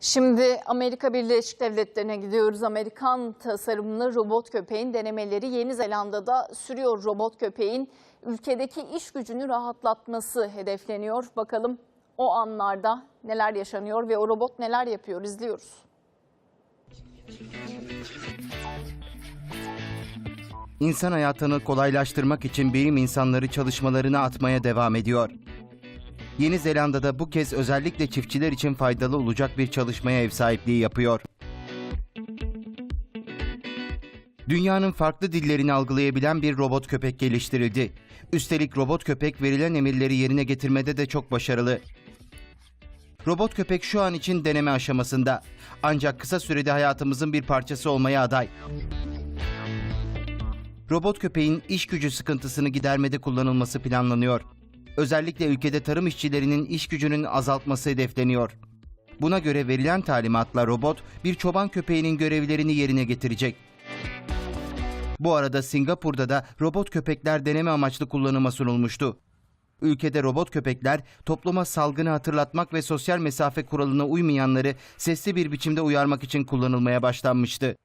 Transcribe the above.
Şimdi Amerika Birleşik Devletleri'ne gidiyoruz. Amerikan tasarımlı robot köpeğin denemeleri Yeni Zelanda'da sürüyor. Robot köpeğin ülkedeki iş gücünü rahatlatması hedefleniyor. Bakalım o anlarda neler yaşanıyor ve o robot neler yapıyor izliyoruz. İnsan hayatını kolaylaştırmak için bilim insanları çalışmalarını atmaya devam ediyor. Yeni Zelanda'da bu kez özellikle çiftçiler için faydalı olacak bir çalışmaya ev sahipliği yapıyor. Dünyanın farklı dillerini algılayabilen bir robot köpek geliştirildi. Üstelik robot köpek verilen emirleri yerine getirmede de çok başarılı. Robot köpek şu an için deneme aşamasında. Ancak kısa sürede hayatımızın bir parçası olmaya aday. Robot köpeğin iş gücü sıkıntısını gidermede kullanılması planlanıyor. Özellikle ülkede tarım işçilerinin iş gücünün azaltması hedefleniyor. Buna göre verilen talimatla robot bir çoban köpeğinin görevlerini yerine getirecek. Bu arada Singapur'da da robot köpekler deneme amaçlı kullanıma sunulmuştu. Ülkede robot köpekler topluma salgını hatırlatmak ve sosyal mesafe kuralına uymayanları sesli bir biçimde uyarmak için kullanılmaya başlanmıştı.